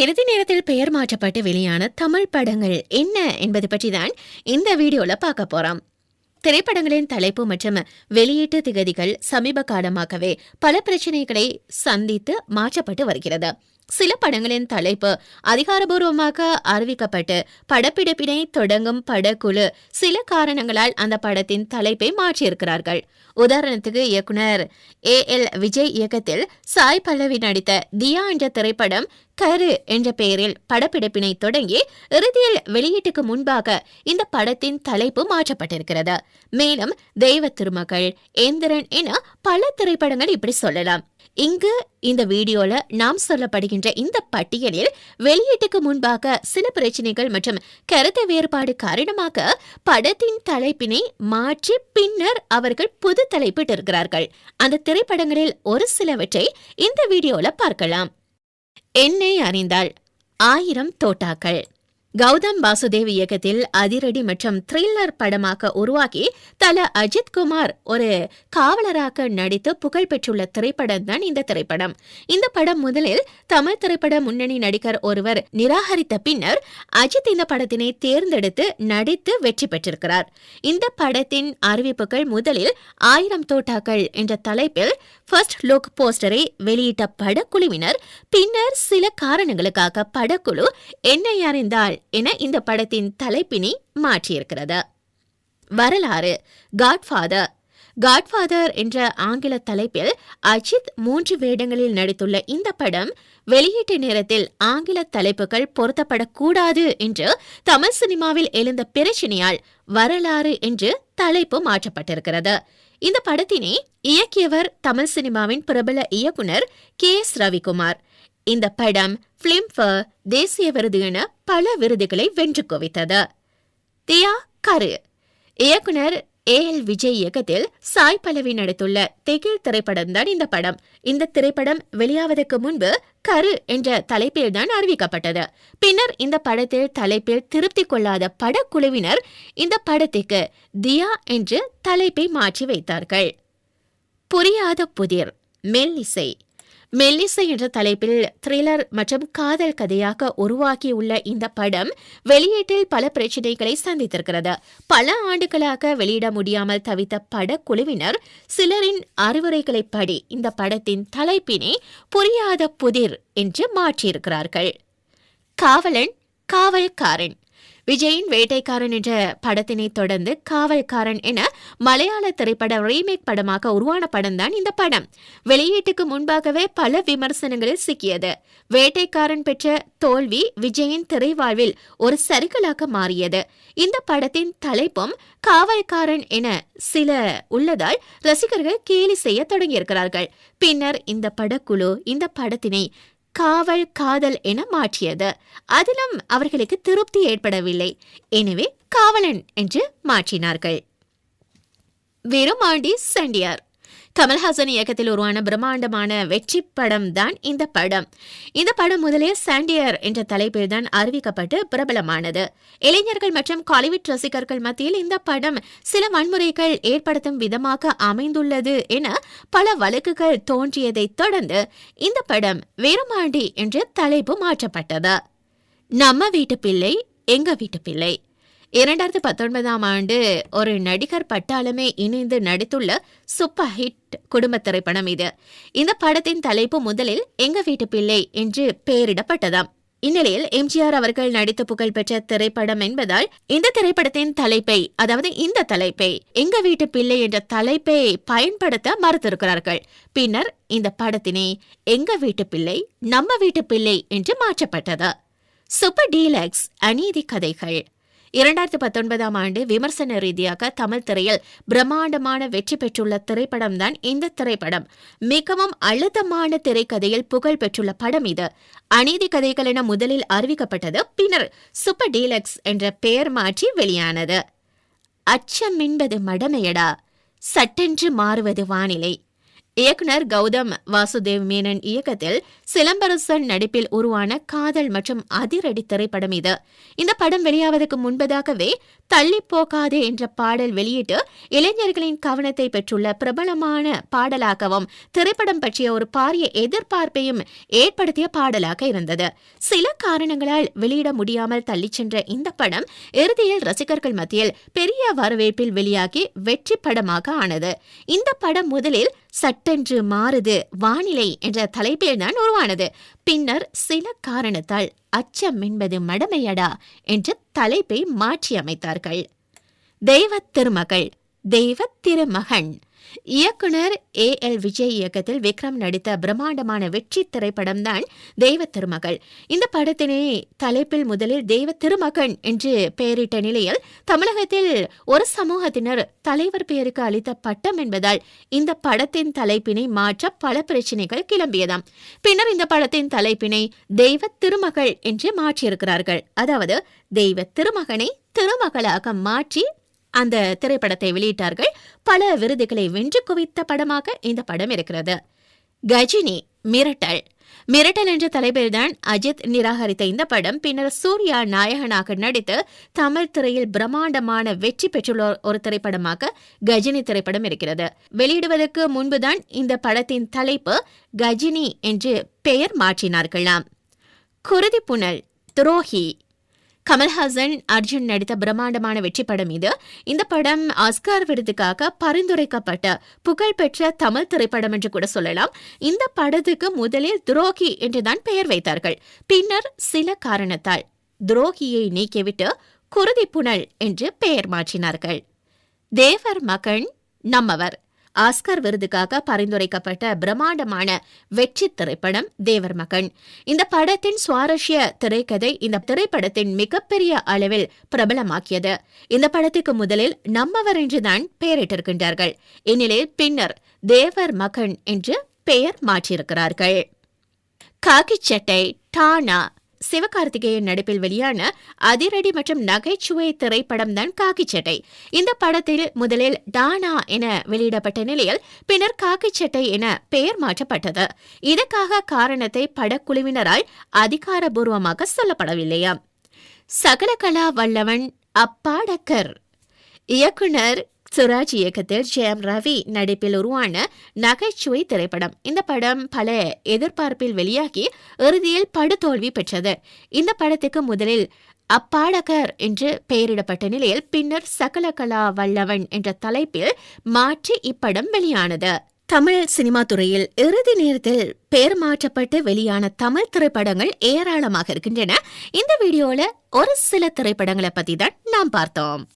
இறுதி நேரத்தில் பெயர் மாற்றப்பட்டு வெளியான தமிழ் படங்கள் என்ன என்பது பற்றி தான் இந்த வீடியோல பார்க்க போறோம். திரைப்படங்களின் தலைப்பு மற்றும் வெளியீட்டு திகதிகள் சமீப காலமாகவே பல பிரச்சனைகளை சந்தித்து மாற்றப்பட்டு வருகிறது. சில படங்களின் தலைப்பு அதிகாரபூர்வமாக அறிவிக்கப்பட்டு படப்பிடிப்பினை தொடங்கும் படக்குழு சில காரணங்களால் அந்த படத்தின் தலைப்பை மாற்றியிருக்கிறார்கள். உதாரணத்துக்கு இயக்குனர் ஏ எல் விஜய் இயக்கத்தில் சாய் பல்லவி நடித்த தியா என்ற திரைப்படம் கரு என்ற பெயரில் படப்பிடிப்பினை தொடங்கி இறுதியில் வெளியீட்டுக்கு முன்பாக இந்த படத்தின் தலைப்பு மாற்றப்பட்டிருக்கிறது. மேலும் தெய்வ திருமகள் எந்திரன் என பல திரைப்படங்கள் இப்படி சொல்லலாம். இங்கு இந்த வீடியோல நாம் சொல்லப்படுகின்ற இந்த பட்டியலில் வெளியீட்டுக்கு முன்பாக சில பிரச்சனைகள் மற்றும் கருத்து வேறுபாடு காரணமாக படத்தின் தலைப்பினை மாற்றி பின்னர் அவர்கள் புது தலைப்பிட்டிருக்கிறார்கள். அந்த திரைப்படங்களில் ஒரு சிலவற்றை இந்த வீடியோல பார்க்கலாம். என்னை அறிந்தால் ஆயிரம் தோட்டாக்கள். கௌதம் வாசுதேவ் இயக்கத்தில் அதிரடி மற்றும் த்ரில்லர் படமாக உருவாகி தல அஜித் குமார் ஒரு காவலராக நடித்து புகழ் பெற்றுள்ள திரைப்படம் தான் இந்த திரைப்படம். இந்த படம் முதலில் தமிழ் திரைப்பட முன்னணி நடிகர் ஒருவர் நிராகரித்த பின்னர் அஜித் இந்த படத்தினை தேர்ந்தெடுத்து நடித்து வெற்றி பெற்றிருக்கிறார். இந்த படத்தின் அறிவிப்புகள் முதலில் ஆயிரம் தோட்டாக்கள் என்ற தலைப்பில் ஃபர்ஸ்ட் லுக் போஸ்டரை வெளியிட்ட படக்குழுவினர் பின்னர் சில காரணங்களுக்காக படக்குழு என்னை அறிந்தால் என இந்த படத்தின் தலைப்பினை மாற்றியிருக்கிறது. வரலாறு. காட்ஃபாதர் காட்ஃபாதர் என்ற ஆங்கில தலைப்பில் அஜித் மூன்று வேடங்களில் நடித்துள்ள இந்த படம் வெளியீட்டு நேரத்தில் ஆங்கில தலைப்புகள் பொருத்தப்படக்கூடாது என்று தமிழ் சினிமாவில் எழுந்த பிரச்சினையால் வரலாறு என்று தலைப்பு மாற்றப்பட்டிருக்கிறது. இந்த படத்தினை இயக்கியவர் தமிழ் சினிமாவின் பிரபல இயக்குனர் கே எஸ் ரவிக்குமார். இந்த படம் பிலிம்ஃபர் தேசிய விருது என பல விருதுகளை வென்று குவித்தது. தியா கரு. இயக்குனர் ஏ எல் விஜய் இயக்கத்தில் சாய் பல்லவி நடித்துள்ள தெகில் திரைப்படம் தான் இந்த படம். இந்த திரைப்படம் வெளியாவதற்கு முன்பு கரு என்ற தலைப்பில் தான் அறிவிக்கப்பட்டது. பின்னர் இந்த படத்தில் தலைப்பில் திருப்தி கொள்ளாத படக்குழுவினர் இந்த படத்துக்கு தியா என்று தலைப்பை மாற்றி வைத்தார்கள். புரியாத புதிர் மெல்லிசை மெல்லிசை என்ற தலைப்பில் த்ரில்லர் மற்றும் காதல் கதையாக உருவாக்கியுள்ள இந்த படம் வெளியீட்டில் பல பிரச்சனைகளை சந்தித்திருக்கிறது. பல ஆண்டுகளாக வெளியிட முடியாமல் தவித்த படக்குழுவினர் சிலரின் அறிவுரைகளை படி இந்த படத்தின் தலைப்பினை புரியாத புதிர் என்று மாற்றியிருக்கிறார்கள். காவலன் காவல்காரன். விஜயின் வேட்டைக்காரன் என்ற படத்தினை தொடர்ந்து காவல்காரன் என மலையாள திரைப்பட ரீமேக் படமாக உருவான படம்தான் இந்த படம். வெளியீட்டுக்கு முன்பாகவே பல விமர்சனங்களில் சிக்கியது. வேட்டைக்காரன் பெற்ற தோல்வி விஜயின் திரைவாழ்வில் ஒரு சறுக்கலாக மாறியது. இந்த படத்தின் தலைப்பும் காவல்காரன் என சில உள்ளதால் ரசிகர்கள் கேலி செய்ய தொடங்கியிருக்கிறார்கள். பின்னர் இந்த படக்குழு இந்த படத்தினை காவல் காதல் என மாற்றியது. அதிலும் அவர்களுக்கு திருப்தி ஏற்படவில்லை. எனவே காவலன் என்று மாற்றினார்கள். விருமாண்டி சண்டியார். கமல்ஹாசன் இயக்கத்தில் உருவான பிரம்மாண்டமான வெற்றி படம் தான் இந்த படம். இந்த படம் முதலே சாண்டியர் என்ற தலைப்பில் தான் அறிவிக்கப்பட்டு பிரபலமானது. இளைஞர்கள் மற்றும் காலிவுட் ரசிகர்கள் மத்தியில் இந்த படம் சில வன்முறைகள் ஏற்படுத்தும் விதமாக அமைந்துள்ளது என பல வழக்குகள் தோன்றியதைத் தொடர்ந்து இந்த படம் வீரமாண்டி என்ற தலைப்பு மாற்றப்பட்டது. நம்ம வீட்டு பிள்ளை எங்க வீட்டு பிள்ளை. இரண்டாயிரத்தி பத்தொன்பதாம் ஆண்டு ஒரு நடிகர் பட்டாளமே இணைந்து நடித்துள்ள சூப்பர் ஹிட் குடும்ப திரைப்படம் இது. இந்த படத்தின் தலைப்பு முதலில் எங்க வீட்டு பிள்ளை என்று பெயரிடப்பட்டதாம். இந்நிலையில் எம்ஜிஆர் அவர்கள் நடித்து புகழ்பெற்ற திரைப்படம் என்பதால் இந்த திரைப்படத்தின் தலைப்பை அதாவது இந்த தலைப்பை எங்க வீட்டு பிள்ளை என்ற தலைப்பை பயன்படுத்த மறுத்திருக்கிறார்கள். பின்னர் இந்த படத்தினை எங்க வீட்டு பிள்ளை நம்ம வீட்டு பிள்ளை என்று மாற்றப்பட்டது. சூப்பர் டீலக்ஸ் அநீதி கதைகள். இரண்டாயிரத்தி பத்தொன்பதாம் ஆண்டு விமர்சன ரீதியாக தமிழ் திரையில் பிரம்மாண்டமான வெற்றி பெற்றுள்ள திரைப்படம் தான் இந்த திரைப்படம். மிகவும் அழுத்தமான திரைக்கதையில் புகழ் பெற்றுள்ள படம் இது. அநீதி கதைகள் என முதலில் அறிவிக்கப்பட்டது பின்னர் சூப்பர் டீலக்ஸ் என்ற பெயர் மாற்றி வெளியானது. அச்சம் என்பது மடமையடா. சட்டென்று மாறுவது வானிலை. இயக்குனர் கௌதம் வாசுதேவ் மேனன் இயக்கத்தில் சிலம்பரசன் நடிப்பில் உருவான காதல் மற்றும் அதிரடி திரைப்படம் இது. இந்த படம் வெளியாவதற்கு முன்பதாகவே தள்ளி போகாதே என்ற பாடல் வெளியிட்டு இளைஞர்களின் கவனத்தை பெற்றுள்ள பிரபலமான பாடலாகவும் திரைப்படம் பற்றிய ஒரு பாரிய எதிர்பார்ப்பையும் ஏற்படுத்திய பாடலாக இருந்தது. சில காரணங்களால் வெளியிட முடியாமல் தள்ளிச் சென்ற இந்த படம் இறுதியில் ரசிகர்கள் மத்தியில் பெரிய வரவேற்பில் வெளியாகி வெற்றி படமாக ஆனது. இந்த படம் முதலில் சட்டென்று மாறுது வானிலை என்ற தலைப்பில்தான் உருவானது. பின்னர் சில காரணத்தால் அச்சம் என்பது மடமையடா என்ற தலைப்பை மாற்றி அமைத்தார்கள் தெய்வத் திருமகள் தெய்வத் திருமகன். இயக்குனர் ஏ எல் விஜய் இயக்கத்தில் விக்ரம் நடித்த பிரம்மாண்டமான வெற்றி திரைப்படம் தான் தெய்வ திருமகள். இந்த படத்தினை தலைப்பில் முதலில் தெய்வ திருமகன் என்று பெயரிட்ட நிலையில் தமிழகத்தில் ஒரு சமூகத்தினர் தலைவர் பெயருக்கு அளித்த பட்டம் என்பதால் இந்த படத்தின் தலைப்பினை மாற்ற பல பிரச்சனைகள் கிளம்பியதாம். பின்னர் இந்த படத்தின் தலைப்பினை தெய்வ திருமகள் என்று மாற்றியிருக்கிறார்கள். அதாவது தெய்வ திருமகனை திருமகளாக மாற்றி அந்த திரைப்படத்தை வெளியிட்டார்கள். பல விருதுகளை வென்று குவித்த படமாக இந்த படம் இருக்கிறது. கஜினி மிரட்டல். மிரட்டல் என்ற தலைப்பில்தான் அஜித் நிராகரித்த இந்த படம். பின்னர் சூர்யா நாயகனாக நடித்து தமிழ் திரையில் பிரம்மாண்டமான வெற்றி பெற்றுள்ள ஒரு திரைப்படமாக கஜினி திரைப்படம் இருக்கிறது. வெளியிடுவதற்கு முன்புதான் இந்த படத்தின் தலைப்பு கஜினி என்று பெயர் மாற்றினார்களாம். குருதி புனல் துரோகி கமல்ஹாசன் அர்ஜுன் நடித்த பிரம்மாண்டமான வெற்றி படம் இது. இந்த படம் ஆஸ்கார் விருதுக்காக பரிந்துரைக்கப்பட்ட புகழ்பெற்ற தமிழ் திரைப்படம் என்று கூட சொல்லலாம். இந்த படத்துக்கு முதலில் துரோகி என்றுதான் பெயர் வைத்தார்கள். பின்னர் சில காரணத்தால் துரோகியை நீக்கிவிட்டு குருதி புனல் என்று பெயர் மாற்றினார்கள். தேவர் மகன் நம்மவர். ஆஸ்கர் விருதுக்காக பரிந்துரைக்கப்பட்ட பிரம்மாண்டமான வெற்றி திரைப்படம் தேவர் மகன். இந்த படத்தின் சுவாரஸ்ய திரைக்கதை இந்த திரைப்படத்தின் மிகப்பெரிய அளவில் பிரபலமாக்கியது. இந்த படத்துக்கு முதலில் நம்மவர் என்றுதான் பெயரிட்டிருக்கின்றார்கள். இந்நிலையில் பின்னர் தேவர் மகன் என்று பெயர் மாற்றியிருக்கிறார்கள். காக்கிச்சட்டை டானா சிவகார்த்திகேயன் நடிப்பில் வெளியான அதிரடி மற்றும் நகைச்சுவை திரைப்படம் தான் காக்கிச்சட்டை. இந்த படத்தில் முதலில் டானா என வெளியிடப்பட்ட நிலையில் பின்னர் காக்கிச்சட்டை என பெயர் மாற்றப்பட்டது. இதற்காக காரணத்தை படக்குழுவினரால் அதிகாரபூர்வமாக சொல்லப்படவில்லையாம் சகலகலா வல்லவன் அப்பாடக்கர். இயக்குனர் சுராஜ் இயக்கத்தில் ஜெயம் ரவி நடிப்பில் உருவான நகைச்சுவை திரைப்படம். இந்த படம் பல எதிர்பார்ப்பில் வெளியாகி இறுதியில் படுதோல்வி பெற்றது. இந்த படத்துக்கு முதலில் அப்பாடகர் என்று பெயரிடப்பட்ட நிலையில் பின்னர் சகலகலா வல்லவன் என்ற தலைப்பில் மாற்றி இப்படம் வெளியானது. தமிழ் சினிமா துறையில் இறுதி நேரத்தில் பெயர் மாற்றப்பட்டு வெளியான தமிழ் திரைப்படங்கள் ஏராளமாக இருக்கின்றன. இந்த வீடியோல ஒரு சில திரைப்படங்களை பத்தி தான் நாம் பார்த்தோம்.